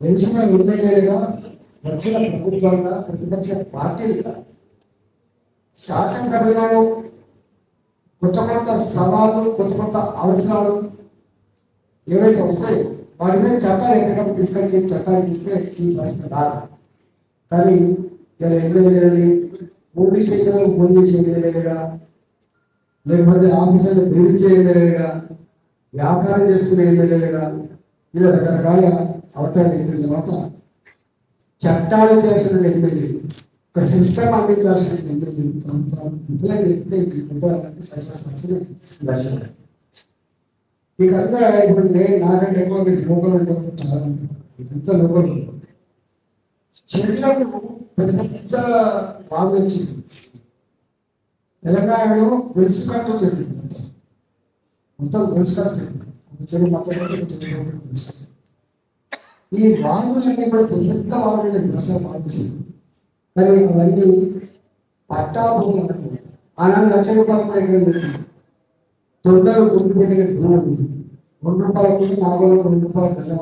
తెలిసిన ఎమ్మెల్యేలుగా వచ్చిన ప్రభుత్వంగా ప్రతిపక్ష పార్టీలుగా శాసనసభలో కొత్త కొత్త సవాళ్ళు కొత్త కొత్త అవసరాలు ఏవైతే వస్తాయో వాటి మీద చట్టాలు డిస్కప్ చేసి చట్టాలు చేస్తే ఈ పరిస్థితి రాదు. కానీ ఇలా ఎమ్మెల్యేలని పోలీస్ స్టేషన్లకు ఫోన్ చేసి ఎమ్మెల్యేలుగా లేకపోతే ఆఫీసర్లు బెదిరించే ఎమ్మెల్యేలుగా వ్యాపారం చేసుకునే ఎమ్మెల్యేలుగా ఇలా రకరకాల అవతారం ఎత్తిన తర్వాత చట్టాలు చేసిన ఎమ్మెల్యే ఒక సిస్టమ్ అందించాల్సిన ఎమ్మెల్యే ప్రభుత్వం విఫలంగా ఉండాలంటే ఈ సచివ సచివ మీకు అంతా ఇప్పుడు నేను నాకంటే ఎక్కువ మీరు లోకల్ చాలా ఎంత లోకల్ చెట్లకు పెద్ద పెద్ద బాధ వచ్చింది తెలంగాణలో గొలుసు గొలుసుకట్టు చెట్లు మొత్తం. మొత్తం గొలుసుకట్టు చెట్లు ఒక చెరువు మొత్తం ఒక చెరువు మొత్తం గొలుసుకట్టు చెట్లు. ఈ రాజులన్నీ కూడా పెద్ద వాళ్ళని వ్యవసాయం మార్చింది కానీ అవన్నీ పట్టాభూమి భూములు అనుకున్నాయి ఆనాడు లక్ష రూపాయలు కూడా ఎక్కడ పెట్టింది తొందరగా గుర్తు పెట్టిన భూమి. రెండు రూపాయల భూమి నాలుగు వందల రెండు రూపాయల గజం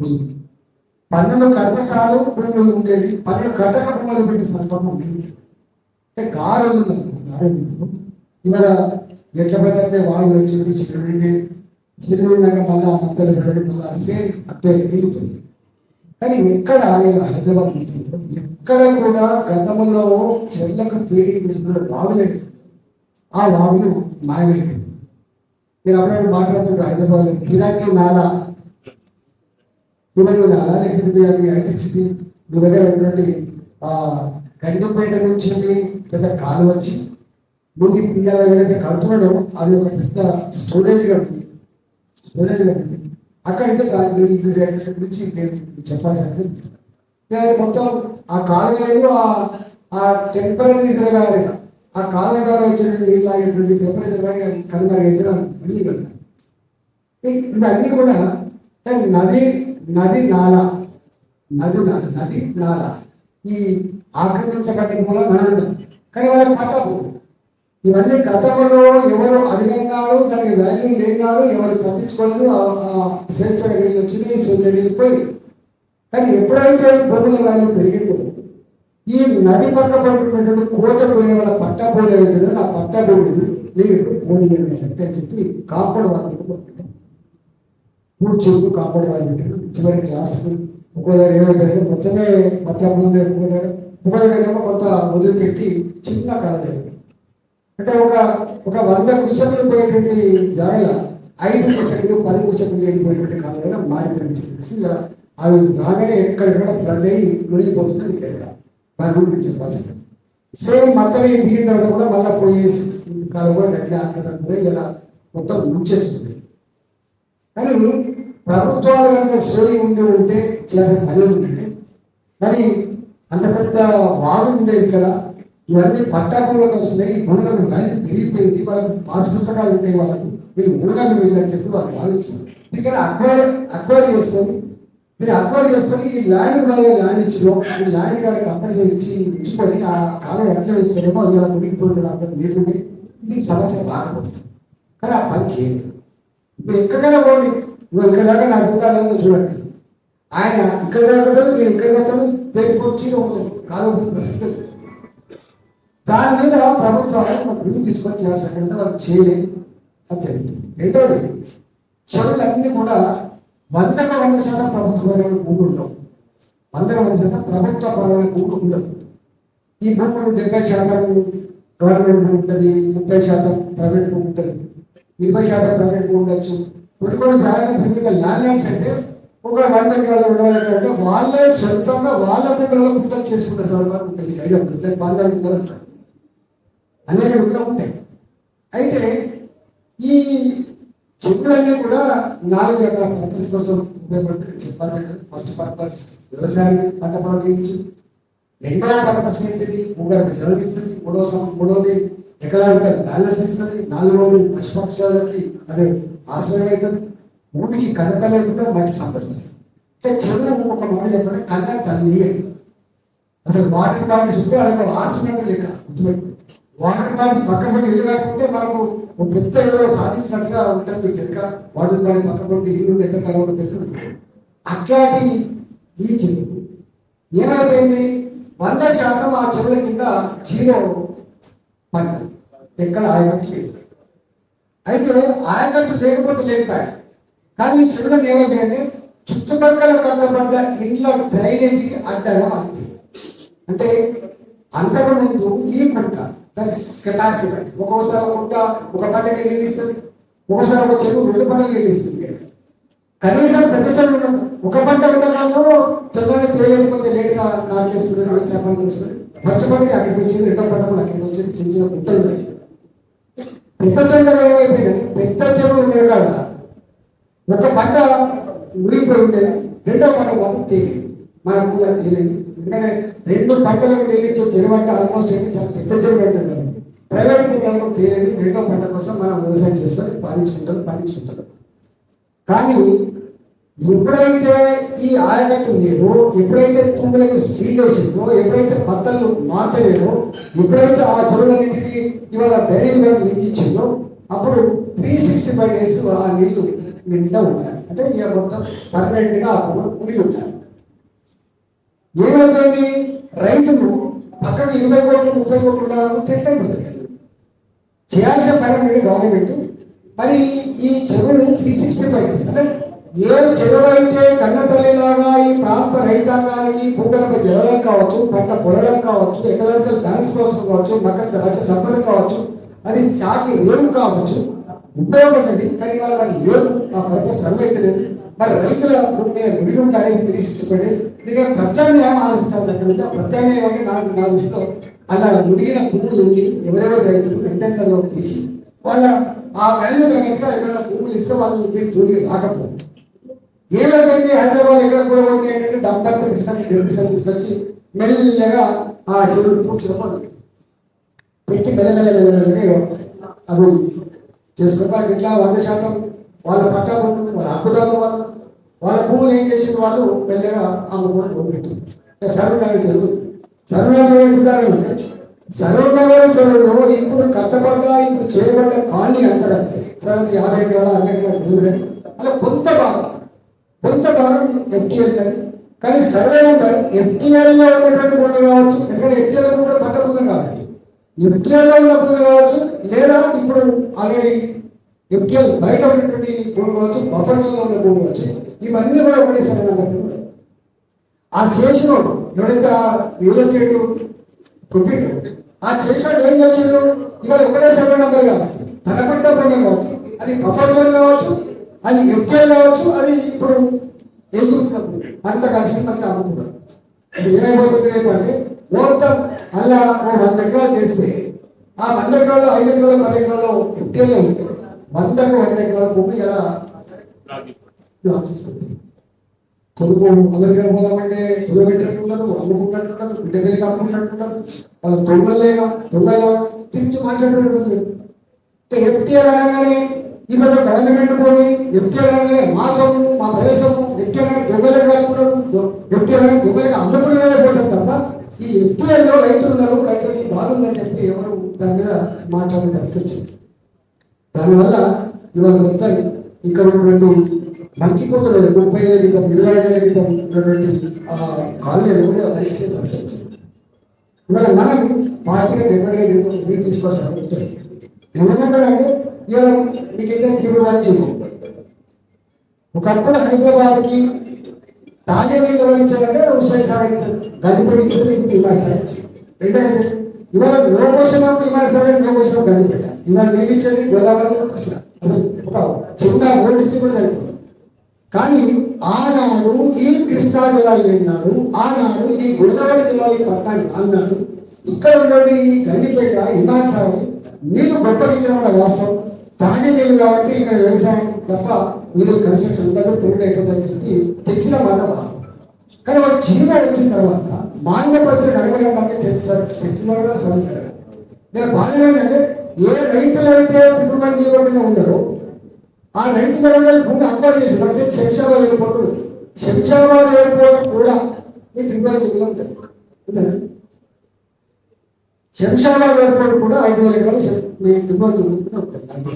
భూమి. పన్నులు కడితే చాలు భూములు ఉండేది. పన్నులు కట్టక భూములు పెట్టే సందర్భం ఉంది అంటే గారులు గారు ఇవాళ ఎట్ల పడితే వాళ్ళు వచ్చి చిరుండి చిరున్నాక మళ్ళీ మద్దలు పెట్టి మళ్ళీ సేమ్ అట్టే వెళ్తుంది కానీ ఎక్కడ ఇలా హైదరాబాద్ ఎక్కడ కూడా గతంలో చెర్లకు పీడికి తీసుకున్న వాగులేదు ఆ వాగులు మాయలేదు. నేను అప్పుడప్పుడు మాట్లాడుతుంటే హైదరాబాద్ కిరాకి నాలా. కిరాకి నాలా లేకపోతే హైటెక్ సిటీ మీ దగ్గర ఉన్నటువంటి ఆ గండిపేట నుంచి పెద్ద కాలు వచ్చి మురిగి పిల్లలు ఏదైతే కడుతున్నాడో అది ఒక పెద్ద స్టోరేజ్గా ఉంది. అక్కడి నుంచి గాలి నీళ్ళు తీసేటప్పటి గురించి నేను చెప్పాల్సింది. మొత్తం ఆ కాలువ ఆ ఆ టెంపరీ గారి ఆ కాలువ ద్వారా వచ్చిన నీళ్ళు ఆగేటువంటి టెంపరీ రిజర్వాయర్ కనుమరుగైతే మళ్ళీ పెడతాను ఇవన్నీ కూడా నది నది నాల నది నాల నది నాల ఈ ఆక్రమించబడ్డ కూడా నడదు కానీ వాళ్ళకి పట్టదు ఇవన్నీ గతంలో ఎవరు అడిగినాడు దానికి వాల్యూ లేనాడు ఎవరు పట్టించుకోలేదు. స్వేచ్ఛ వీళ్ళు వచ్చింది స్వేచ్ఛ వీళ్ళు పోయింది. కానీ ఎప్పుడైతే భూముల వాల్యూ పెరిగిందో ఈ నది పక్క పడుతున్నటువంటి కోత పోయే వాళ్ళ పట్టా పోలే వెళ్తున్నాడు ఆ పట్టా పోలేదు నీరు పోనీ అని చెప్పి కాపాడు వాళ్ళు కూర్చోదు కాపాడు వాళ్ళు పెట్టారు చివరికి లాస్ట్కి ఒక్కో ఏమైపోయింది మొత్తమే పట్టా ముందు ఒక్కోదారు ఒక్కోదారు ఏమో కొంత వదిలిపెట్టి చిన్న కలలేదు అంటే ఒక ఒక వంద కుషకులు పోయేటువంటి జాగా ఐదు కుషకులు పది కుషకులు వెళ్ళిపోయేటువంటి కాలంలో మారి ఇలా అవి రాగానే ఎక్కడెక్కడ ఫ్లడ్ అయ్యి మునిగిపోతుంది ఇక్కడ దాని గురించి చెప్పాల్సింది. సేమ్ మతమే దిగిన తర్వాత కూడా మళ్ళీ పోయే కాలం కూడా ఎట్లా ఆకటం కూడా ఇలా మొత్తం ముంచేస్తుంది. కానీ ప్రభుత్వాలు కనుక శ్రేణి ఉండి ఉంటే చేయాలని పని ఉందంటే మరి అంత పెద్ద వాగు ఉంది ఇక్కడ? ఇవన్నీ పట్టాపులకు వస్తున్నాయి ఈ భూములకు కానీ పెరిగిపోయింది వాళ్ళకి పాస్ పుస్తకాలు ఉంటాయి వాళ్ళకు మీరు ఊళ్ళకి వీళ్ళని చెప్పి వాళ్ళు భావించారు. ఎందుకంటే అక్వైర్ అక్వైర్ చేసుకొని మీరు అక్వైర్ చేసుకొని ఈ ల్యాండ్ వాళ్ళు ల్యాండ్ ఇచ్చిలో ఈ ల్యాండ్ కాడ కంపెనీ ఇచ్చి ఉంచుకొని ఆ కాలం ఎట్లా ఇచ్చారేమో ఇలా మునిగిపోయిన అక్కడ లేకుంటే ఇది సమస్య రాకపోతుంది కానీ ఆ పని చేయండి మీరు ఎక్కడికైనా పోండి నువ్వు ఇక్కడ దాకా నాకు ఉండాలని చూడండి. ఆయన ఇక్కడ కడతాడు నేను ఇక్కడ కడతాడు తేలిపోయి చీర ఉంటుంది. కాదు ప్రసిద్ధి. దాని మీద ప్రభుత్వాలు ఒక బిల్లు తీసుకొని అంటే వాళ్ళు చేయలేదు అది జరిగింది రెండోది చెరువులన్నీ కూడా వందకు వంద శాతం ప్రభుత్వమైన భూములు ఉండవు వందకు వంద శాతం ప్రభుత్వ పరమైన భూములు ఉండవు ఈ భూములు డెబ్బై శాతం గవర్నమెంట్ భూమి ఉంటుంది ముప్పై శాతం ప్రైవేట్ భూమి ఉంటుంది ఇరవై శాతం ప్రైవేట్ భూమి ఉండొచ్చు ఇప్పుడు కూడా జాగ్రత్తగా ల్యాండ్ ల్యాండ్స్ అంటే ఒక వంద ఎకరాలు రెండు వందల ఎకరాలు అంటే వాళ్ళే సొంతంగా వాళ్ళ భూములలో గుంటలు చేసుకుంటే సందర్భాలు ఉంటుంది ఐడియా ఉంటుంది దానికి బంధాలు గుంటలు అంటారు ఉంటాయి. అయితే ఈ చెట్లన్నీ కూడా నాలుగు రకాల పర్పస్ కోసం ఉపయోగపడుతుంది చెప్పాల్సిన ఫస్ట్ పర్పస్ వ్యవసాయాన్ని పంట పండించు రెండవ పర్పస్ ఏంటిది? భూగర్భ జలం ఇస్తుంది. మూడవ సం- మూడవది ఎకలాజికల్ బ్యాలెన్స్ ఇస్తుంది. నాలుగవది పశుపక్షాలకి అదే ఆశ్రయం అవుతుంది. భూమికి కన్నతల్లి అవుతుంది మంచి సంపాదిస్తుంది అంటే చెరువు ఒక మాట చెప్పండి కన్న తల్లి అసలు వాటర్ బాడీస్ ఉంటే అది ఒక ఆస్తున్నట్టు లెక్క గుర్తుపెట్టుకుంటుంది వాటర్ బాడీస్ పక్క పడి ఇల్లు కట్టుకుంటే మనకు ఒక పెద్ద ఏదో సాధించినట్టుగా ఉంటుంది కనుక వాటర్ బాల్ పక్క పడి ఇల్లు ఎంత కాలంలో పెట్టుకుంది అట్లాంటి ఈ చెరువు ఏమైపోయింది? వంద శాతం ఆ చెరువుల కింద జీరో పంట. ఎక్కడ ఆయకట్టు లేదు. అయితే ఆయకట్టు లేకపోతే లేకపోయాడు కానీ ఈ చెరువులకు ఏమైపోయింది చుట్టుపక్కల కట్టబడ్డ ఇండ్ల డ్రైనేజీకి అడ్డగా మారింది అంటే అంతకుముందు ఈ పంట దట్ ఇస్ కెపాసిటీ బట్టి ఒక్కొక్కసారి ఒక పంట ఒక పంటకి నీళ్ళు ఇస్తుంది ఒక్కోసారి ఒక చెరువు రెండు పంటలు నీళ్ళు ఇస్తుంది కనీసం ప్రతి చెరువు ఒక పంట ఉండడంలో తొందరగా చేయలేదు కొంచెం లేట్గా నాటు చేసుకుని వ్యవసాయ పనులు చేసుకుని ఫస్ట్ పంటకి అక్కడికి వచ్చింది రెండో పంట కూడా అక్కడికి వచ్చింది చిన్న చిన్న గుట్టలు జరిగింది పెద్ద చెరువులు ఏమైపోయిందని పెద్ద చెరువులు ఉండే కాడ ఒక పంట మునిగిపోయి ఉండేది. రెండో పంట మాత్రం తెలియదు మన ఊళ్ళో తెలియదు ఎందుకంటే రెండు పంటలకు నిలిచే చెరువు అంటే ఆల్మోస్ట్ ఏంటి చాలా పెద్ద చెరువు అంటే ప్రైవేట్ ఊళ్ళలో తెలియదు రెండో పంట కోసం మనం వ్యవసాయం చేసుకొని పాలించుకుంటాం పండించుకుంటాం కానీ ఎప్పుడైతే ఈ ఆయకట్టు లేదో ఎప్పుడైతే తుంగలకు సీల్ వేసిందో ఎప్పుడైతే పత్తలు మార్చలేదో ఎప్పుడైతే ఆ చెరువులన్నింటికి ఇవాళ డ్రైనేజ్ బ్యాంక్ లింక్ ఇచ్చిందో అప్పుడు త్రీ సిక్స్టీ ఫైవ్ డేస్ ఆ నీళ్ళు నిండా ఉంటాయి అంటే ఇక మొత్తం పర్మనెంట్గా ఆ మునిగి ఉంటాయి ఏమైపోయింది రైతులు పక్కన ఇరవై కోట్లు ముప్పై కోట్లు ఉండాలని తిట్టైపోతుంది చేయాల్సిన పని గవర్నమెంట్ మరి ఈ చెరువులు త్రీ సిక్స్టీ ఫైవ్ డేస్ అంటే ఏ చెరువు అయితే కన్న తల్లిలాగా ఈ ప్రాంత రైతాంగానికి భూగర్భ జలాలకు కావచ్చు పంట పొలాలకు కావచ్చు ఎకలాజికల్ బ్యాలెన్స్ కోసం కావచ్చు మక్క మత్స్య సంపద కావచ్చు అది చాకి రేవు కావచ్చు ఉపయోగపడ్డది కానీ వాళ్ళ ఏం? ఆ పర్పస్ సర్వ్ అయితే లేదు. మరి రైతుల భూమి గుడి ఉంటాయని తెలిసి త్రీ ప్రత్యామ్నాయం ఆలోచించాల్సి అక్కడ ఆ ప్రత్యామ్నాయం అంటే నాకు నా దృష్టిలో అలా ముడిగిన భూములు ఉంది ఎవరెవరు రైతులు ఎంతెంతలో తీసి వాళ్ళ ఆ వాల్యూ తగ్గట్టుగా ఎక్కడైనా భూములు ఇస్తే వాళ్ళు దీనికి జోలికి రాకపోదు ఏమైపోయింది హైదరాబాద్ ఎక్కడ కూడా ఏంటంటే డంపర్ తీసుకొని డెబ్రిసన్ తీసుకొచ్చి మెల్లగా ఆ చెరువు పూడ్చడం పెట్టి మెల్లమెల్ల మెల్లమెల్లగా అవి చేసుకుంటా ఇట్లా వంద శాతం వాళ్ళ పట్టాలు భూములు వాళ్ళ అద్భుతాలు వాళ్ళు వాళ్ళ భూములు ఏం చేసిన వాళ్ళు? మెల్లగా అమ్ముకోవడం పోగొట్టి సర్వనగర్ చదువు సర్వనగర్ ఉదాహరణ సర్వనగర్ చెరువులో ఇప్పుడు కట్టబడ్డ ఇప్పుడు చేయబడ్డ కాలనీ అంతకంటే సరే అది యాభై వేల అరవై వేల నిధులు కానీ అలా కొంత భాగం కొంత భాగం ఎఫ్టీఎల్ కానీ కానీ సర్వనగర్ ఎఫ్టీఎల్లో ఉన్నటువంటి భూమి కావచ్చు ఎందుకంటే ఎఫ్టీఎల్ కూడా పట్ట భూమి కాబట్టి. ఎఫ్టీఎల్లో ఉన్న భూమి కావచ్చు లేదా ఇప్పుడు ఆల్రెడీ ఎఫ్టీఎల్ బయట ఉన్నటువంటి భూమి కావచ్చు బఫర్లో ఉన్న భూమి కావచ్చు ఇవన్నీ కూడా ఒకటే సర్వేనంబర్ ఆ చేసిన ఎవడైతే ఆ రియల్ ఎస్టేట్ కొట్టిండు ఆ చేసినాడు ఏం చేసిండు ఇవాళ ఒకటే సర్వే నెంబర్ కాబట్టి తన పట్ట భూమి కాబట్టి అది బఫర్ జోన్ కావచ్చు అది ఎఫ్టీఎల్ కావచ్చు అది ఇప్పుడు ఎదుగుతున్నప్పుడు అంత కలిసి మంచి అమ్ముకున్నాడు ఏమైపోతుంది రేపు అంటే మొత్తం అలా ఓ వంద ఎకరాలు చేస్తే ఆ వంద ఎకరాలు ఐదు ఎకరాలు పది ఎకరాలు ఎఫ్టీఎల్ ఉంటే వందకు వంద ఎకరాల భూమి ఎలా? లాస్ చేసుకుంటుంది కొడుకు అమెరికా పోదామంటే కిలోమీటర్లు ఉండదు అమ్ముకున్నట్టు ఉండదు బిడ్డ పెళ్ళికి అమ్ముకున్నట్టు ఉండదు. వాళ్ళ దొంగలేగా దొంగలా? తిరిగి మాట్లాడేటప్పుడు ఎఫ్టీఆర్ అనగానే ఈ మధ్య గవర్నమెంట్ పోయి ఎఫ్టీఆర్ అనగానే మా సొమ్ము మా ప్రదేశము ఎఫ్టీఆర్ అనేది దొంగలకు కట్టుకుంటారు ఎఫ్టీఆర్ అనేది దొంగలకు అందుకునే పోతుంది తప్ప ఈ ఎఫ్టీఆర్లో రైతులు ఉన్నారు రైతులకి బాధ ఉందని చెప్పి ఎవరు దాని మీద మాట్లాడే పరిస్థితి వచ్చింది. దానివల్ల ఇవాళ మొత్తం ఇక్కడ ఉన్నటువంటి మర్చిపోతున్నారు ముప్పై ఏళ్ళ క్రితం ఇరవై ఏళ్ళ క్రితం ఉన్నటువంటి ఆ కాలనీలు కూడా పరిస్థితి ఇవాళ మనం పార్టీగా డెఫినెట్గా దీంతో ఫ్రీ తీసుకోవాల్సిన అవసరం లేదు. ఎందుకంటే ఇవాళ మీకు ఏదైనా తీవ్రవాదం చేయము ఒకప్పుడు హైదరాబాద్కి తాగే నీళ్ళు ఎవరు ఇచ్చారంటే హుస్సేన్ సాగర్ ఇచ్చారు. గల్లిపేట ఇచ్చారు ఇంటికి ఇమాసాగర్ ఇచ్చారు. రెండోది ఇవాళ లోకోషన్ ఆఫ్ ఇమాసాగర్ లోకోషన్ ఆఫ్ ఇలా ఇవాళ గోదావరి కృష్ణ అసలు ఒక చిన్న ఓల్డ్ డిస్ట్రిక్ట్ కూడా సరిపోతుంది కానీ ఆనాడు ఈ కృష్ణా జిల్లాలో వెళ్ళినాడు ఆనాడు ఈ గోదావరి జిల్లాలో ఈ పట్టణాన్ని అన్నాడు. ఇక్కడ ఉన్నటువంటి ఈ గండిపేట ఇమాసాగర్ నీళ్ళు గొప్పనిచ్చిన వాస్తవం. తాగే నీళ్ళు కాబట్టి ఇక్కడ వ్యవసాయం తప్ప మీరు కన్స్ట్రక్షన్ ఉండదు పూర్తి అయిపోతుందని చెప్పి తెచ్చిన మాట వాస్తవం. కానీ వాడు చీమ వచ్చిన తర్వాత మాన్య పరిస్థితి అనుగుణంగా చర్చించారు సమస్య నేను బాగా అంటే ఏ రైతులు అయితే కుటుంబం చేయకుండా ఉండరో ఆ రైతు గవర్నర్ భూమి అక్వైర్ చేసి ప్రతి శంషాబాద్ ఎయిర్పోర్ట్ శంషాబాద్ ఎయిర్పోర్ట్ కూడా మీ త్రిపుర జిల్లా ఉంటుంది శంషాబాద్ ఎయిర్పోర్ట్ కూడా ఐదు వేల ఎకరాలు శం- మీ త్రిపుర జిల్లా ఉంటుంది నాకు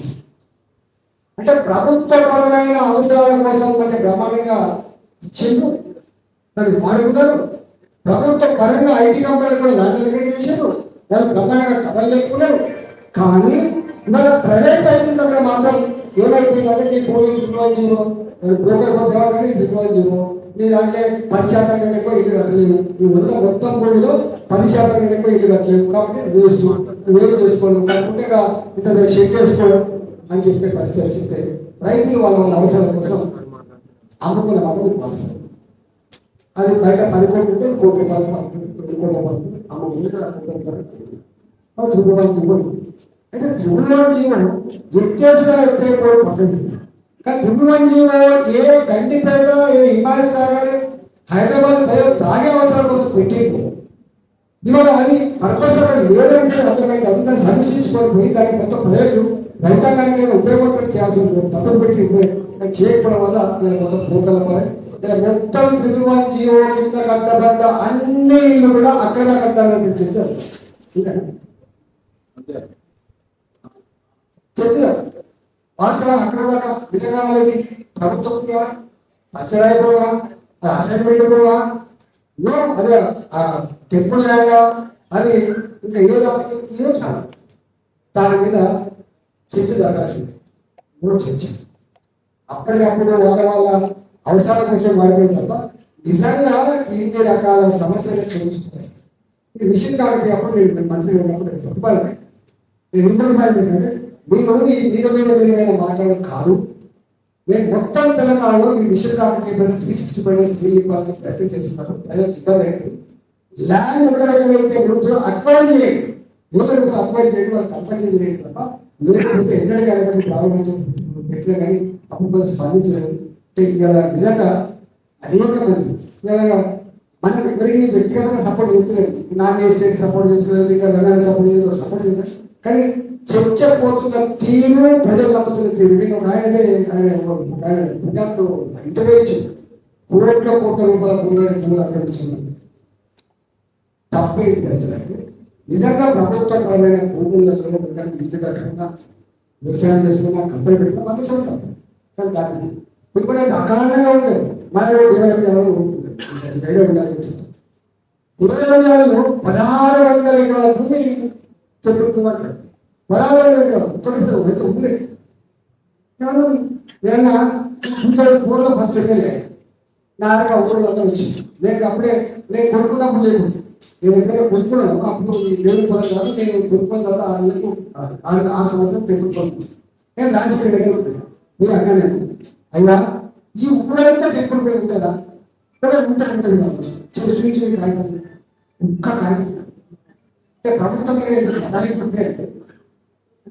అంటే ప్రభుత్వపరమైన అవసరాల కోసం కొంచెం బ్రహ్మాండంగా ఇచ్చిండ్రు. దాన్ని వాడుకున్నారు ప్రభుత్వ పరంగా ఐటీ కంపెనీలు కూడా ల్యాండ్ అలికేట్ చేశారు. వాళ్ళు బ్రహ్మాండంగా టవల్ లేకున్నారు కానీ ఇవాళ ప్రైవేట్ రైతుల దగ్గర మాత్రం ఏమైపోయిందంటే నీ police triple one zero broker పోతే కానీ ట్రిపుల్ వన్ జీరో. నీ దాంట్లో పది శాతం కంటే ఎక్కువ ఇల్లు కట్టలేవు ఈ వంద మొత్తం భూమిలో పది శాతం కంటే ఎక్కువ ఇల్లు కట్టలేవు కాబట్టి వేస్ట్ వేస్ట్ చేసుకోవడం కాకుంటే ఇక ఇంత షెడ్ చేసుకోవడం అని చెప్పే పరిస్థితి చెప్తే రైతులు వాళ్ళ వాళ్ళ అవసరాల కోసం అమ్ముకున్న మాట మీకు అది బయట పది కోట్లు ఉంటే కోటి రూపాయలు పడుతుంది పది కోట్ల పడుతుంది అమ్ముకుంటే త్రిభువన్ జీవో అయితే త్రిభువన జీవో వ్యత్యాసంగా ఎత్తే కూడా పక్కన కానీ త్రిభువన జీవో ఏ కంటిపేట ఏ హిమాయత్ సాగర్ హైదరాబాద్ పేరు తాగే అవసరం కోసం పెట్టింది ఇవాళ అది పర్పస్ అక్కడ లేదంటే అతనికి అందరూ సమీక్షించుకోవాలి దానికి మొత్తం ప్రజలు రైతాంగానికి ఉపయోగపడి చేయాల్సిన పదవి పెట్టి చేయకపోవడం వల్ల నేను మొత్తం పోకల పడే. మొత్తం త్రిభువన్ జీవో కింద కట్టబడ్డ అన్ని ఇల్లు కూడా అక్కడ కట్టాలని చెప్పారు. అంతే చర్చ వాస్తవం అక్కడ దాకా నిజంగా వాళ్ళది ప్రభుత్వం కూడా పచ్చరాయిపోవా అది అసైన్మెంట్ పోవా అదే టెంపుల్ ల్యాండ్ అది ఇంకా ఏదో ఏం సార్ దాని మీద చర్చ జరగాల్సింది. మూడు చర్చ. అప్పటికప్పుడు వాళ్ళ వాళ్ళ అవసరాల కోసం వాడిపోయింది తప్ప నిజంగా ఇన్ని రకాల సమస్యలు ఈ విషయం కాబట్టి అప్పుడు నేను మంత్రి ఉన్నప్పుడు ప్రతిపాదన పెట్టాను. నేను ఇంకొక దాని మీ మీరు ఈ మీద మీద మీద మీద మాట్లాడడం కాదు. నేను మొత్తం తెలంగాణలో మీ విషయం కాబట్టి చేయబడిన three sixty five days bill ఇవ్వాలని ప్రయత్నం చేస్తున్నప్పుడు ప్రజలకు ఇబ్బంది అవుతుంది ల్యాండ్ ఎక్కడెక్కడైతే గ్రూప్లో అక్వైర్ చేయండి. ఎవరు అక్వైర్ చేయండి వాళ్ళకి కంపల్సరీ చేయండి తప్ప లేకపోతే ఎక్కడికి వెళ్ళబడి ప్రారంభించడం పెట్టలే కానీ అప్పుడు స్పందించలేదు అంటే ఇవాళ నిజంగా అనేక మంది ఇవాళ మనం ఎవరికి వ్యక్తిగతంగా సపోర్ట్ చేస్తున్నారు నాన్ స్టేట్ సపోర్ట్ చేస్తున్నారు ఇంకా తెలంగాణ సపోర్ట్ చేయలేదు సపోర్ట్ చేస్తున్నారు. కానీ చర్చ పోతున్న తీరు ప్రజలు నమ్ముతున్న తీరు నేను ఒక ప్రజలతో ఇంటర్వ్యూ కోట్ల కోట్ల రూపాయల భూములని భూములు ఆక్రమించుకున్నాను తప్పేంటి అసలు అంటే నిజంగా ప్రభుత్వపరమైన భూములలో ప్రజలకు ఇల్లు కట్టకుండా వ్యవసాయం చేసుకున్నా కంపెనీ పెట్టుకున్నా మంది సొంతం. కానీ దాన్ని ఇప్పుడు అది అకారణంగా ఉండేది. మన చెప్తాం ఇరవై వందలలో పదహారు వందల ఎకరాల భూమి చెప్పుకుంటున్నాడు పదహారు ఒక్కడితో అయితే ఉంది కేవలం ఏమన్నా టూ థౌసండ్ ఫోర్లో ఫస్ట్ ఎమ్మెల్యే నా దగ్గర ఒకటి అంతా వచ్చేసి నేను అప్పుడే నేను కొనుక్కున్నప్పుడు లేదు నేను ఎప్పుడైతే కొనుక్కున్నాను అప్పుడు ఈ దేవుని పొలం కాదు నేను కొనుక్కున్న తర్వాత ఆరు నెలలకు ఆరు ఆరు సంవత్సరం టెంపుల్ పంపించాను నేను రాజకీయ దగ్గర ఉంటాను. మీరు అన్నాను అయ్యా ఈ ఊరంతా టెంపుల్ పేరు ఉంటుందా? ఇక్కడ ఉంటుంది ఉంటుంది కావచ్చు చిన్న చిన్న కాగితం. ఒక్క కాగితం. ప్రభుత్వం దగ్గర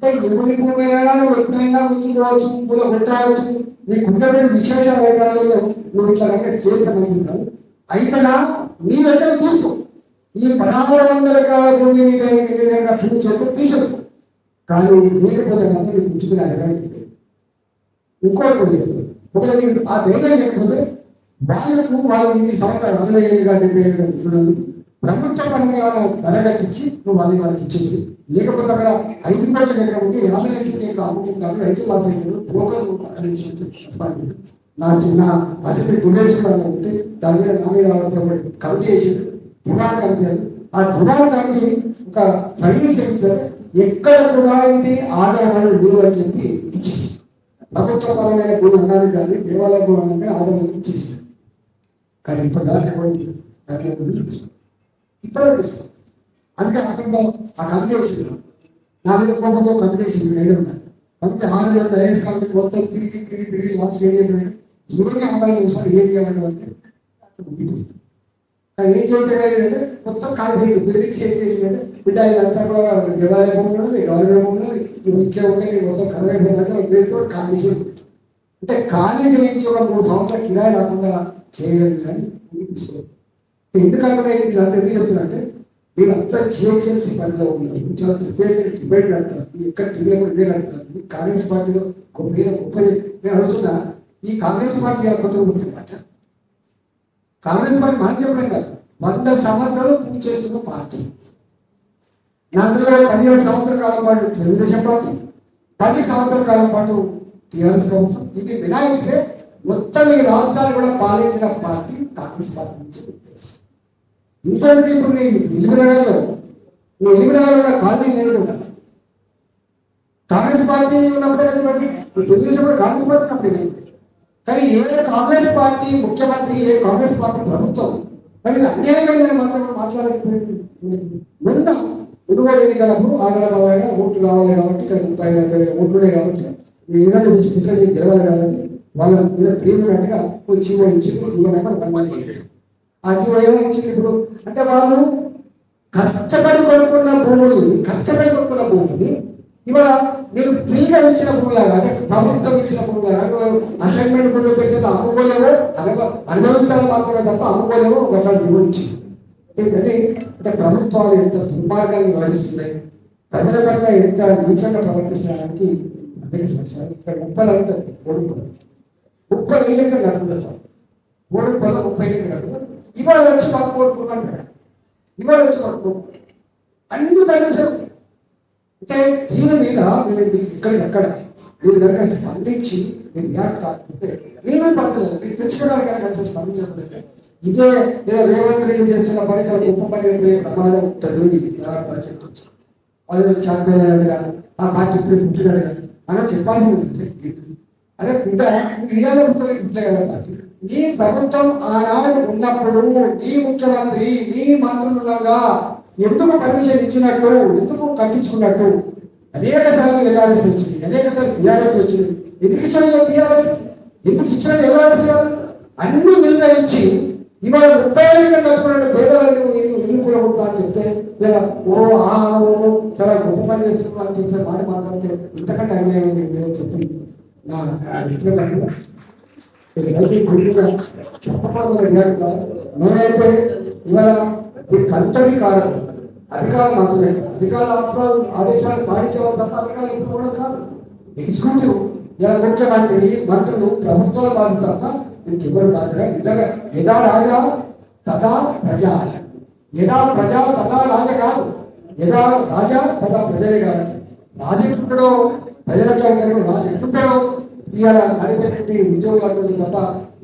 అంటే అంటే ఎవరి భూమి అయినా ఎప్పుడైనా ఉంచుకోవచ్చు కూడా పెట్టవచ్చు నీకు ఉన్నటువంటి విశేష అధికారులలో నువ్వు ఇట్లా కనుక చేస్తే మంచిది కాదు అయితేనా నీ దగ్గర తీసుకో ఈ పదహారు వందల ఎకరాల భూమి నీ దగ్గర చేస్తే తీసేసుకో కానీ లేకపోతే మాత్రం నీకు ఉంచుకునే లేదు. ఇంకోటి కూడా చెప్తాను ఒకవేళ నీకు ఆ ధైర్యం లేకపోతే వాళ్ళకు వాళ్ళు ఇన్ని సంవత్సరాలు అరవై ఏళ్ళుగా డెబ్బై ఏళ్ళుగా ప్రభుత్వ పరంగా ధర నువ్వు వాళ్ళని వాళ్ళకి ఇచ్చేసి లేకపోతే అక్కడ ఐదు కోట్ల దగ్గర ఉండి యాభై లక్షలు ఇక్కడ అమ్ముకుంటారు రైతులు లాస్ అయ్యారు బ్రోకర్లు అది నా చిన్న అసెంబ్లీ డిబేట్స్ ఉంటే దాని మీద నా మీద కమిటీ వేసింది. దివాన్ కమిటీ అది. ఆ దివాన్ కమిటీ ఒక ఫైనాన్స్ ఇచ్చారు ఎక్కడ కూడా ఇది ఆధారాలు లేవు అని చెప్పి ఇచ్చింది ప్రభుత్వ పరమైన భూమి ఉండాలి కానీ దేవాలయ భూమి అంటే ఆధారాలు ఇచ్చేసింది. కానీ ఇప్పుడు దాకా ఎవరికి దాంట్లో ఇప్పుడే తీసుకో అందుకే అక్కడ ఆ కమిటీ వేసింది నా మీద కోపంతో కమిటీ వేసింది నేను ఉన్నాను. కమిటీ ఆరు వేల ఐఎస్ కమిటీ మొత్తం తిరిగి తిరిగి తిరిగి లాస్ట్ ఏం చేయడం ఎవరికి ఆదాయం కోసం ఏం చేయమంటే అంటే అక్కడ కానీ ఏం చేస్తాడంటే మొత్తం కాల్చేసి బెదిరించి ఏం చేసిందంటే బిడ్డ ఇదంతా కూడా దేవాలయం భూమి ఉన్నది గవర్నమెంట్ భూమి ఉన్నది. నువ్వు ఇంట్లో ఉంటే నీకు మొత్తం కలవైపోయినాక ఉద్దేశంతో కాల్చేసి అంటే ఖాళీ చేయించి ఒక మూడు సంవత్సరాల కిరాయి రాకుండా చేయలేదు కానీ తీసుకోలేదు ఎందుకంటే ఇది అంత ఎందుకు చెప్తున్నారంటే మీరు అంతా జిహెచ్ఎంసీ పరిధిలో ఉన్నారు. చాలా పెద్ద డిబేట్ పెడతారు. ఎక్కడ టీవీలో కూడా ఇదే పెడతారు. ఈ కాంగ్రెస్ పార్టీలో గొప్ప మీద గొప్ప నేను అడుగుతున్నా ఈ కాంగ్రెస్ పార్టీ కొత్త అనమాట కాంగ్రెస్ పార్టీ మనకి చెప్పడం కాదు. వంద సంవత్సరాలు పూర్తి చేస్తున్న పార్టీ. అందులో పదిహేడు సంవత్సరాల కాలం పాటు తెలుగుదేశం పార్టీ పది సంవత్సరాల కాలం పాటు టీఆర్ఎస్ ప్రభుత్వం. ఇవి వినాయిస్తే మొత్తం ఈ రాష్ట్రాలు కూడా పాలించిన పార్టీ కాంగ్రెస్ పార్టీ నుంచి తెలుసు. ఇంతవరకు ఇప్పుడు నేను ఎలిమినగర్లో నీ ఎలిమినగర్లో ఉన్న కాలనీ నేను కాంగ్రెస్ పార్టీ ఉన్నప్పుడే కదా మరి తెలుగుదేశం కూడా కాంగ్రెస్ పార్టీ ఉన్నప్పుడే కానీ ఏ కాంగ్రెస్ పార్టీ ముఖ్యమంత్రి ఏ కాంగ్రెస్ పార్టీ ప్రభుత్వం? మరి ఇది అన్యాయమైందని మాత్రం మాట్లాడకపోయింది మొన్న మునుగోడు ఎన్నికలప్పుడు ఆధారపడంగా ఓట్లు కావాలి కాబట్టి ఇక్కడ ముప్పై నలభై వేల ఓట్లునే కాబట్టి ఈ విధంగా నుంచి కుట్ర గెలవాలి కాబట్టి వాళ్ళ మీద ప్రియమైనట్టుగా వచ్చి ఇచ్చి తీవ్రమైన ఆ జీవో ఇప్పుడు. అంటే వాళ్ళు కష్టపడి కొనుక్కున్న భూముల్ని కష్టపడి కొనుక్కున్న భూముల్ని ఇవాళ మీరు ఫ్రీగా ఇచ్చిన భూములాగా అంటే ప్రభుత్వం ఇచ్చిన భూములాగా అసైన్మెంట్ భూములు పెట్టేది అమ్ముకోలేవో అనుభ అనుభవించాలి మాత్రమే తప్ప అమ్ముకోలేవో ఒకటి జీవించి ఎందుకంటే అంటే ప్రభుత్వాలు ఎంత దుర్మార్గాన్ని వహిస్తున్నాయి ప్రజల పట్ల ఎంత నీచంగా ప్రవర్తించడానికి అనేక సంవత్సరాలు ఇక్కడ ముప్పై అంటే ఓడిపోయింది ముప్పై ఏళ్ళకి నడుపుతున్నారు ఓడి పొలం ముప్పై ఏళ్ళకి నడుపుతున్నారు ఇవాళ వచ్చి మాకు ఓడుకున్నాను ఇవాళ వచ్చి మాకు అన్ని కండిషన్ అంటే దీని మీద నేను మీకు ఇక్కడ ఎక్కడ మీరు కనుక స్పందించి మీరు రియాక్ట్ కాకపోతే మేమే పర్లేదు మీరు తెలుసుకోవడానికి కనుక అసలు స్పందించకపోతే ఇదే ఏదో రేవంత్ రెడ్డి చేస్తున్న పని చాలా గొప్ప పని అయిపోయే ప్రమాదం ఉంటుంది. జాగ్రత్త చెప్తుంది వాళ్ళు ఛాంపియన్ అయ్యాడు కానీ ఆ పార్టీ ఇప్పుడు పుట్టినాడు కానీ అలా చెప్పాల్సింది అంటే అదే ఇంత ఇండియాలో ఉంటుంది ఇంట్లో కదా పార్టీ. నీ ప్రభుత్వం ఆనాడు ఉన్నప్పుడు నీ ముఖ్యమంత్రి నీ మంత్రులుగా ఎందుకు పర్మిషన్ ఇచ్చినట్టు ఎందుకు కట్టించుకున్నట్టు? అనేక సార్లు వెళ్ళాల్సి వచ్చింది అనేక సార్లు బీఆర్ఎస్ వచ్చింది. ఎందుకు ఇచ్చాడు బీఆర్ఎస్ ఎందుకు ఇచ్చాడు వెళ్ళాల్సి కాదు అన్ని మిల్గా ఇచ్చి ఇవాళ ముప్పై ఏళ్ళ కట్టుకున్న పేదలను ఇల్లు ఇల్లు అని చెప్తే లేదా ఓ ఆ ఓ చాలా గొప్ప పని చేస్తున్నా అని చెప్పే మాట మాట్లాడితే ఇంతకంటే అన్యాయం లేదు లేదని చెప్పి నా నేనైతే ఇవాళ దీనికి అంతటి కారణం అధికారులు మాత్రమే అధికారుల ఆత్మ- ఆదేశాలు పాటించేవారు తప్ప అధికారులు ఎప్పుడు కూడా కాదు. ఎగ్జిక్యూటివ్ ఇలా ముఖ్యమంత్రి మంత్రులు ప్రభుత్వాల బాధ్యత తప్ప దీనికి ఎవరు బాధ్యత నిజంగా యథా రాజా తదా ప్రజా. యథా ప్రజా తదా రాజ కాదు. యథా రాజా తదా ప్రజలే కాబట్టి. రాజు ఎట్లుంటాడో ప్రజలతో ఉంటాడు. రాజు ఎట్లుంటాడో ఇవాళ నడిపేటువంటి ఉద్యోగాలు తప్ప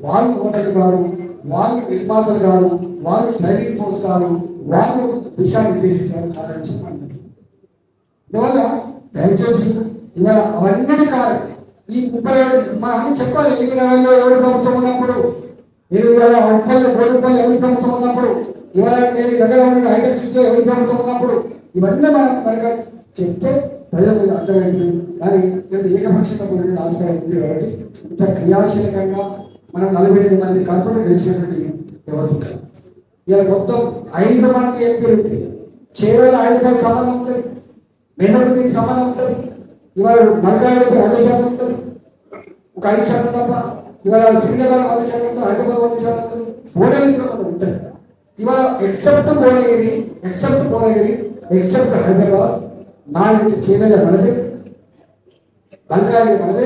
వారు ఓటర్లు కాదు వారు నిర్మాతలు కాదు వారు డ్రైవింగ్ ఫోర్స్ కాదు వారు దిశానిర్దేశించారు కాదని చెప్పండి. అందువల్ల దయచేసి ఇవాళ అవన్నీ కాదు ఈ ముప్పై మా అన్ని చెప్పాలి ఎన్ని నెలల్లో ఎవరి ప్రభుత్వం ఉన్నప్పుడు ఇది ఇవాళ ఉప్పల్లో గోడుపల్లి ఎవరి ప్రభుత్వం ఉన్నప్పుడు ఇవాళ నేను దగ్గర ఉన్న హైటెక్ సిటీలో ఎవరి ప్రభుత్వం ఉన్నప్పుడు ఇవన్నీ మనం కనుక చెప్తే ప్రజలకు అర్థమవుతుంది కానీ నేను ఏకపక్షంగా పోయిన ఆస్కారం ఉంది కాబట్టి ఇంత క్రియాశీలకంగా మనం నలభై ఎనిమిది మంది కార్పొరేట్ వేసినటువంటి వ్యవస్థ ఇలా మొత్తం ఐదు మంది ఎంపీలు ఉంటాయి చేవల ఐదు మంది సంబంధం ఉంటుంది. మెహబూబ్ సంబంధం ఉంటుంది. ఇవాళ నరకాయలకి వంద శాతం ఉంటుంది. ఒక ఐదు శాతం తప్ప ఇవాళ శ్రీనగర్ వంద శాతం ఉంటుంది హైదరాబాద్ వంద శాతం ఉంటుంది. భువనగిరి కూడా కొంత ఉంటుంది. ఇవాళ except Bhuvanagiri except Bhuvanagiri except Hyderabad నాలుగు చేవల మనదే బంగారు మనదే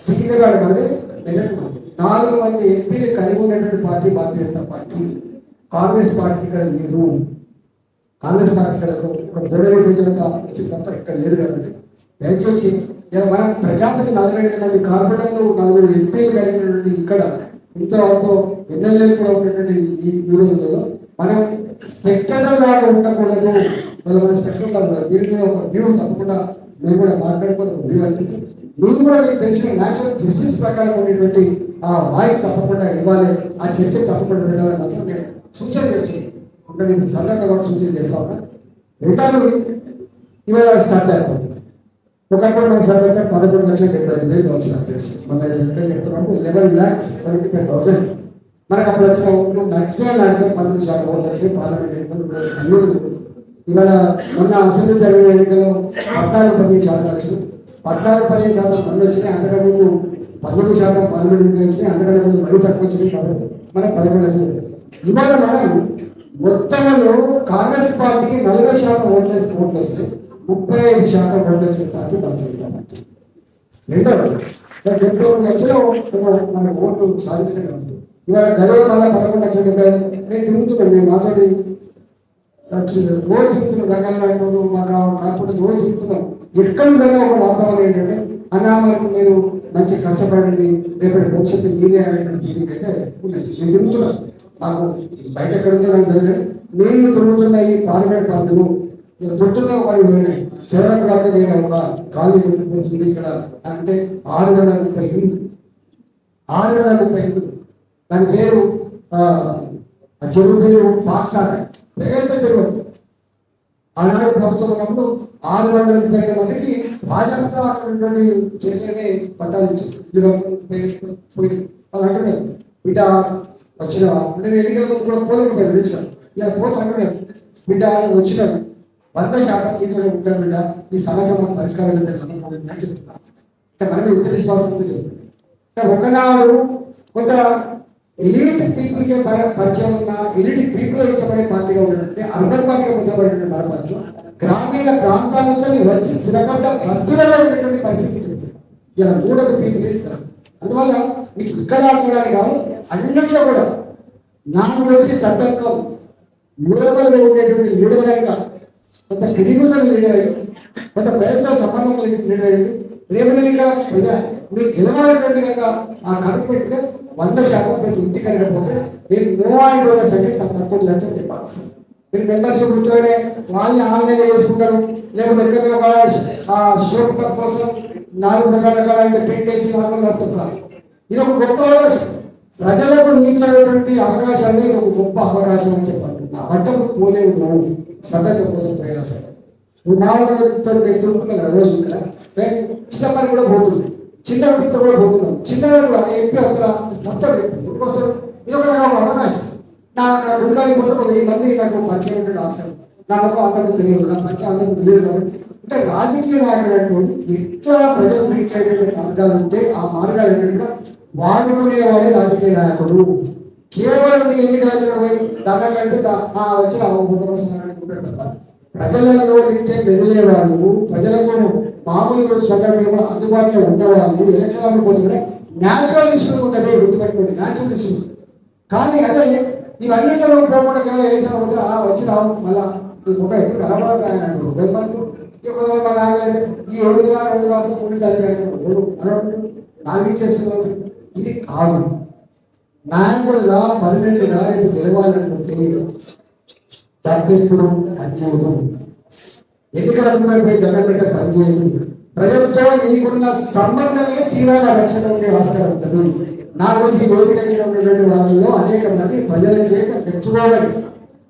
సికింద్రాబాద్ మనదే మెదక్ మనదే. నాలుగు మంది ఎంపీలు కలిగి ఉన్నటువంటి party Bharatiya Janata party. Congress party ఇక్కడ లేదు. కాంగ్రెస్ పార్టీ ఇక్కడ ఒక గొడవ వచ్చింది తప్ప ఇక్కడ లేదు కాబట్టి. దయచేసి ఇలా మనం ప్రజాపతి నలభై ఎనిమిది మంది కార్పొరేటర్లు నలుగురు ఎంపీలు కలిగినటువంటి ఇక్కడ ఇంత అంతో ఎమ్మెల్యేలు కూడా ఉన్నటువంటి ఈ ఈ రోజులలో మనం స్పెక్టేటర్ లాగా ఉండకూడదు. వాళ్ళు మన స్పెక్టేటర్ లాగా దీని మీద ఒక వ్యూ తప్పకుండా మీరు కూడా మాట్లాడుకొని ఒక వ్యూ అందిస్తారు మీరు కూడా మీకు తెలిసిన న్యాచురల్ జస్టిస్ ప్రకారం ఉండేటువంటి ఆ వాయిస్ తప్పకుండా ఇవ్వాలి. ఆ చర్చ తప్పకుండా ఉండాలని మాత్రం నేను సూచన చేస్తున్నాను ఇక్కడ ఇది సందర్భంగా కూడా సూచన చేస్తా ఉన్నా. రెండోది ఇవాళ సర్దార్ ఒకప్పుడు మన సర్దార్ పదకొండు లక్షల డెబ్బై ఐదు వేలు వచ్చిన తెలుసు. మన చెప్తున్నాము eleven lakhs seventy five thousand మనకు అప్పుడు వచ్చిన ఓట్లు మ్యాక్సిమం మ్యాక్సిమం పన్నెండు శాతం ఓట్లు వచ్చినాయి పార్లమెంట్ ఎన్నికలు ఇప్పుడు ఇవాళ మొన్న అసెంబ్లీ జరిగిన ఎన్నికల్లో పద్నాలుగు పదిహేను శాతం వచ్చినాయి. పద్నాలుగు పదిహేను శాతం పనులు వచ్చినాయి అంతకంటే ముందు పదమూడు శాతం పార్లమెంట్ ఎన్నికలు వచ్చినాయి అంతకంటే ముందు మరీ తక్కువ వచ్చినాయి కాబట్టి మనకు పదకొండు లక్షలు ఇవాళ మనం మొత్తంలో కాంగ్రెస్ పార్టీకి నలభై శాతం ఓట్లు ఓట్లు వస్తాయి ముప్పై ఐదు శాతం ఓట్లు వచ్చిన పార్టీ భారతీయ జనతా పార్టీ. రెండవది డెబ్బై రెండు లక్షలు మన ఓట్లు సాధించగలుగుతాం ఇవాళ గదే మళ్ళీ పదకొండు లక్షలు డెబ్బై నేను తిరుగుతున్నాను నేను మాతోటి రోజు చెప్తున్నాం రకాల మాకు కాకపోతే రోజు చెప్తున్నాం ఎక్కడ ఉండగా ఒక వాతావరణం ఏంటంటే అన్నా మీరు మంచి కష్టపడండి రేపటి భవిష్యత్తు మీరే అనేటువంటి ఫీలింగ్ అయితే ఉన్నది నేను తిరుగుతున్నాను నాకు బయట ఎక్కడ ఉందో నాకు తెలియదు. నేను తిరుగుతున్న ఈ పార్లమెంట్ పార్టీలు దొరుకుతున్న వాడు వెళ్ళినాయి సెవెన్ దాకా నేను ఒక ఖాళీ వెళ్ళిపోతుంది ఇక్కడ. అంటే ఆరు వందల ముప్పై ఇల్లు ఆరు వందల ముప్పై ఇల్లు దాని పేరు ఆ, చెరువు పేరు ఫాక్సాడ పేద చెరువు. ఆనాడు ప్రభుత్వం ఉన్నప్పుడు ఆరు వందల ముప్పై మందికి రాజంతా అక్కడ ఉన్నటువంటి చెట్లనే పట్టాలు పోయి వాళ్ళు అంటున్నారు బిడ్డ వచ్చిన అంటే ఎన్నికల ముందు కూడా పోలేకపోయారు నిలిచిన ఇలా పోతా అంటున్నాను బిడ్డ నువ్వు వంద శాతం మీతో ఉంటాను బిడ్డ. ఈ సమస్య మన పరిష్కారం చేద్దాం నమ్మకం ఉంది" అని చెప్తున్నారు. అంటే మనం ఇంత విశ్వాసంతో చెప్తున్నాం అంటే కొంత ఎలిట్ పీపుల్కే పరి- పరిచయం ఉన్న ఎలిట్ పీపుల్ ఇష్టపడే పార్టీగా ఉండాలంటే అర్బన్ పార్టీగా ముద్రపడిన మన పార్టీలో గ్రామీణ ప్రాంతాల నుంచి వచ్చి స్థిరపడ్డ బస్తీలలో ఉన్నటువంటి పరిస్థితి చెప్తుంది ఇలా మూడవ పీపుల్ ఇస్తారు అందువల్ల మీకు ఇక్కడ కూడా కాదు అన్నింటిలో కూడా నాకు తెలిసి సభ్యత్వం లోకల్లో ఉండేటువంటి లీడర్ కొంత క్రిటికల్ లీడర్ అయ్యి కొంత ప్రయత్నాల సంబంధం లీడర్ అయ్యింది రేపు నేను ఇక్కడ ప్రజా మీరు గెలవాలన్నట్టు కనుక ఆ కమిట్మెంట్ వంద శాతం ప్రతి ఇంటికి వెళ్ళకపోతే నేను నో రోజుల సంఖ్య చాలా తక్కువ ఉందని చెప్పి భావిస్తాను. మీరు మెంబర్షిప్ ఉంటేనే వాళ్ళని ఆన్లైన్లో చేసుకుంటారు లేకపోతే ఎక్కడ ఒక ఆ షోప్ కప్ కోసం నాలుగు వందల కాడ అయితే పెయింట్ వేసి నాలుగు వందల కాదు. ఇది ఒక గొప్ప అవకాశం. ప్రజలకు నీచేటువంటి అవకాశాన్ని ఒక గొప్ప అవకాశం అని చెప్పండి. నా బట్టకు పోలేవు నువ్వు సభ్యత కోసం ప్రయాసం నువ్వు మామూలుగా ఇద్దరు వ్యక్తులు ఉంటున్నారు ఆ రోజు ఇక్కడ? నేను కూడా పోతుంది. చిన్న వ్యక్తి కూడా పోతున్నాం. చిన్న కూడా ఎంపీ అవుతారా మొత్తం ఎందుకోసం ఇది ఒక రకం అవకాశం నా నా గుండానికి మొత్తం ఒక వెయ్యి మంది నాకు పరిచయం ఉంటుంది ఆస్కారం నా ముఖం అంతకు తెలియదు నా పరిచయం అతను తెలియదు కాబట్టి. అంటే రాజకీయ నాయకుడు అనేటువంటి ఎక్కువ ప్రజలు రీచ్ అయ్యేటువంటి మార్గాలు ఉంటే ఆ మార్గాలు ఏంటంటే వాడుకునేవాడే రాజకీయ నాయకుడు. కేవలం నీ ఎన్నికలు వచ్చిన దండం పెడితే దా- ఆ వచ్చిన అవబోధం కోసం తప్ప ప్రజలలో నుంచే మెదిలే వాళ్ళు ప్రజలకు మామూలు సందర్భంలో కూడా అందుబాటులో ఉన్నవాళ్ళు ఎలక్షన్ పోతే కూడా న్యాచురలిస్ట్ ఉంటుంది గుర్తుపెట్టుకోండి న్యాచురలిస్ట్ కానీ అదే ఇవన్నింటిలో పోకుండా కదా ఎలక్షన్ పోతే ఆ వచ్చి రావు మళ్ళా ఈ ముఖం ఎప్పుడు కనబడదు ఆయన అంటాడు. రేపు మనకు ఈ కొంతమంది మన ఈ ఏడు వారు రెండు వారితో ఉండి దాన్ని అనడం నాకు ఇచ్చేస్తున్నారు ఇది కాదు. నాయకుడుగా పన్నెండుగా ఇప్పుడు గెలవాలనుకుంటే తప్పెప్పుడు పనిచేయదు. ఎన్నికల పోయి దండం పెట్టే పనిచేయదు. ప్రజలతో నీకున్న సంబంధమే శ్రీరామ రక్షణ ఉండే ఆస్కారం ఉంటుంది నా రోజు ఈ వేదిక మీద ఉన్నటువంటి వాళ్ళలో అనేక మంది ప్రజల చేత మెచ్చుకోబడి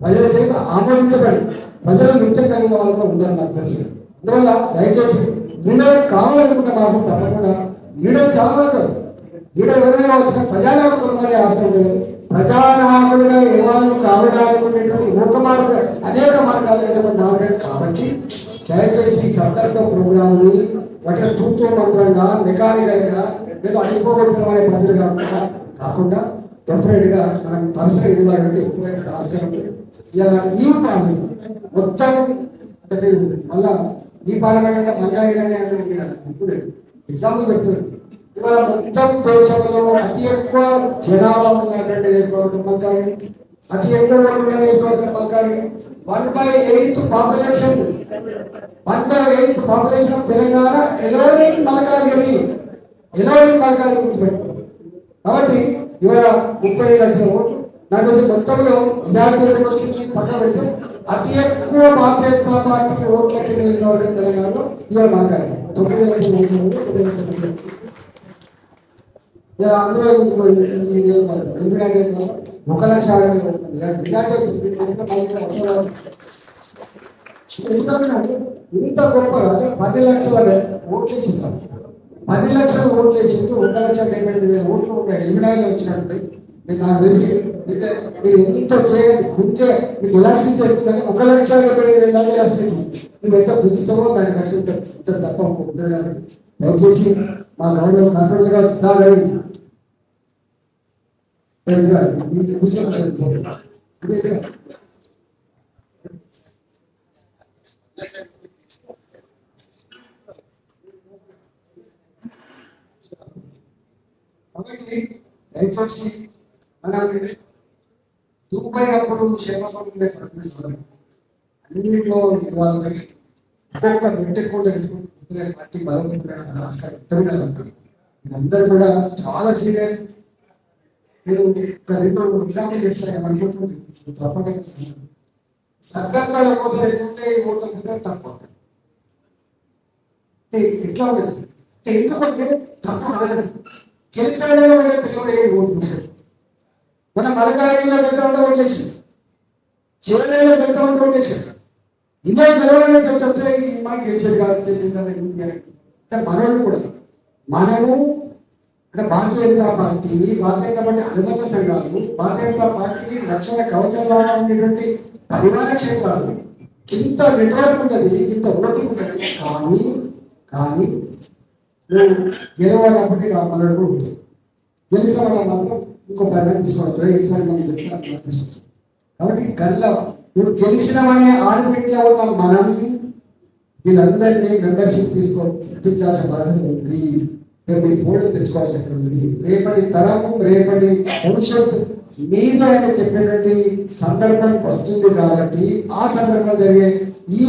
ప్రజల చేత ఆమోదించబడి ప్రజల నృత్యం కలిగిన వాళ్ళు కూడా నాకు తెలుసు. అందువల్ల దయచేసి లీడర్ కావాలనుకుంటే మాత్రం తప్పకుండా లీడర్ చాలా లీడర్ ఎవరైనా వచ్చిన ప్రజానాయకులు మరి ఆశ ఉండేది. ప్రజానాయకులుగా ఇవ్వాలని కావడానికి ఉండేటువంటి ఒక మార్గం అనేక మార్గాలు ఏదైనా మార్గం. కాబట్టి దయచేసి ఈ సర్దార్తో ప్రోగ్రామ్ని వాటి తూతూ మంత్రంగా మెకానికల్ లేదా ఏదో పద్ధతిగా కాకుండా కాకుండా డెఫినెట్గా మనం పర్సనల్ ఇవ్వాలంటే ఎక్కువైన ఆస్కారం ఉంది ఇలా ఈ పార్లమెంట్ మొత్తం మళ్ళా ఈ పాలన అంటే మళ్ళా ఇలానే అని ఇప్పుడు ఎగ్జాంపుల్ చెప్తున్నారు ఇవాళ మొత్తం దేశంలో అతి ఎక్కువ జనాభా ఉన్నటువంటి నియోజకవర్గం మల్కాయి అతి ఎక్కువ ఉన్న నియోజకవర్గం మల్కాయి one by eighth population one by eighth population of Telangana ఎలోనింగ్ Malkajgiri ఎలోనింగ్ మల్కాగిరి గుర్తుపెట్టుకోండి. కాబట్టి ఇవాళ ముప్పై లక్షల ఓట్లు. నాకు తెలిసి మొత్తంలో విద్యార్థులకు వచ్చింది పక్కన పెడితే అతి ఎక్కువ భారతీయ జనతా పార్టీకి ఓట్లు వచ్చిన నియోజకవర్గం తెలంగాణలో ఇవాళ మల్కాయి తొమ్మిది లక్షల తొమ్మిది లక్షల అందులో ఇంకో ఈ- ఒక లక్ష అరవై ఎందుకంటే ఇంత గొప్పగా పది లక్షల ఓట్లు వేసింటారు పది లక్షల ఓట్లు వేసింటూ ఒక లక్ష డెబ్బై ఐదు వేల ఓట్లు ఒక ఎనిమిది వచ్చినట్టు. మీకు నాకు తెలిసి అంటే మీరు ఎంత చేయగలి గుంజే మీకు ఎలాస్టిక్ చెప్తుందంటే ఒక లక్ష డెబ్బై ఐదు వేల దాకా ఎలాస్టిక్ నువ్వు ఎంత గుంజుతామో దాన్ని కట్టి ఇంత తప్ప దయచేసి మా గౌరవ కంట్రోల్గా కాబట్టి దయచేసి మనం తూపైనప్పుడు క్షేమతో ఉండే అన్నింటిలో ఇవ్వాలి ఒక్కొక్క బిడ్డ కూడా పార్టీ బలవంతమైన నమస్కారం. ఉత్తరంగా ఉంటుంది మీరందరూ కూడా చాలా సీనియర్. మీరు ఒక రెండు ఎగ్జాంపుల్ చెప్తారు ఏమనుకుంటుంది తప్పకుండా సభ్యత్వాల కోసం ఎక్కువ ఓట్ల మీద తక్కువ అంటే ఎట్లా ఉండదు? అంటే ఎందుకంటే తప్పు కాదు. గెలిచిన అంటే తెలియదు ఓట్లు ఉంటాయి. మన మలకారీలో గెలుతా ఓట్లేసి చివరిలో గెలుతా ఉంటే ఓట్లేసారు ఇంకా గెలవడమే చెప్తే మనకి గెలిచేది కాదు చేసేది కాదు ఎందుకు అంటే మనోళ్ళు కూడా మనము అంటే భారతీయ జనతా పార్టీ భారతీయ జనతా పార్టీ అనుబంధ సంఘాలు భారతీయ జనతా పార్టీకి రక్షణ కవచాలుగా ఉండేటువంటి పరివార క్షేత్రాలు ఇంత నెట్వర్క్ ఉంటుంది ఇంత ఓటింగ్ ఉంటుంది కానీ కానీ నువ్వు గెలవాలంటే మనోడు కూడా ఉంటుంది గెలిచిన వాళ్ళ మాత్రం ఇంకో పని తీసుకోవచ్చు ఈసారి మనం గెలుస్తాం కాబట్టి గల్ల నువ్వు గెలిచినవనే ఆర్బిట్లో ఉన్న మనం. వీళ్ళందరినీ మెంబర్షిప్ తీసుకో చూపించాల్సిన బాధ్యత ఉంది. మీరు మీ ఫోన్లు తెచ్చుకోవాల్సి ఉంది రేపటి తరం రేపటి భవిష్యత్తు మీరు ఆయన చెప్పినటువంటి సందర్భం వస్తుంది కాబట్టి ఆ సందర్భం జరిగే ఈ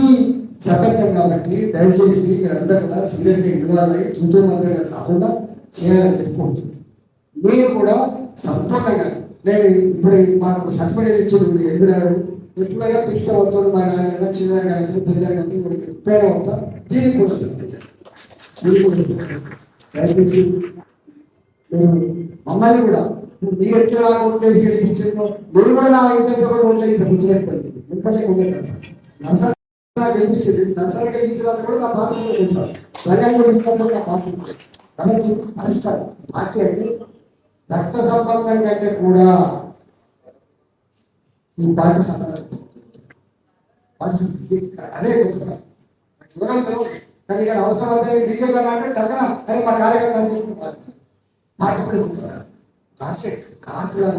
సభ్యత్వం కాబట్టి దయచేసి మీరందరూ కూడా సీరియస్గా ఇన్వాల్వ్ అయ్యి తూతూ మందిరంగా కాకుండా చేయాలని చెప్పుకుంటుంది మీరు కూడా సంపూర్ణంగా నేను ఇప్పుడు మాకు సర్టిఫికేట్ ఇచ్చి ఎప్పుడు ఎప్పుడైనా పిక్త అవుతాడు మా నాయన చిన్న కానీ పెద్ద కానీ మనకి పేరు అవుతా దీనికి వస్తుంది certificate. కూడా certificate. దయచేసి మీరు మమ్మల్ని కూడా మీరు ఎట్లా నాకు ఓట్లేసి గెలిపించారు నేను కూడా నా ఉద్దేశం కూడా ఓట్లేసి గుర్తుపెట్టుకోండి ఇంపల్లే ఉండేది నర్సరీ గెలిపించింది నర్సరీ గెలిపించడానికి కూడా నా పాత్ర గెలిపించాలి స్వర్గాన్ని గెలిపించడానికి నా పాత్ర కాబట్టి పరిష్కారం పార్టీ అంటే రక్త సంబంధం కంటే కూడా ఈ పార్టీ సంబంధం పార్టీ అదే గొప్పతనం కేవలం కానీ ఇక్కడ అవసరం అయితే బీజేపీ అంటే టక్కన కానీ మా కార్యకర్త అని చెప్పి పార్టీ కూడా గొప్పతనం కాసే కాసుగా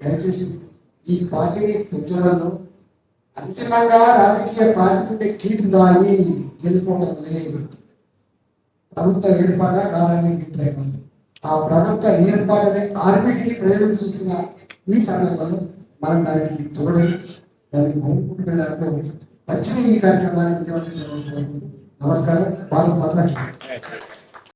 దయచేసి ఈ పార్టీని పెంచడంలో అంతిమంగా రాజకీయ పార్టీ నుండి కీటు దాని గెలుపుకోవడం లేదు. ప్రభుత్వ ఏర్పాట కాదని అభిప్రాయం ఆ ప్రభుత్వ ఏర్పాటనే ఆర్బిట్కి ప్రజలు చూస్తున్న ఈ సందర్భంలో మనం దానికి తోడై దానికి బాగుంటుండడానికి వచ్చిన ఈ కార్యక్రమానికి విజయవంతం చేయాల్సిన నమస్కారం బాగా మాట్లాడుతున్నాను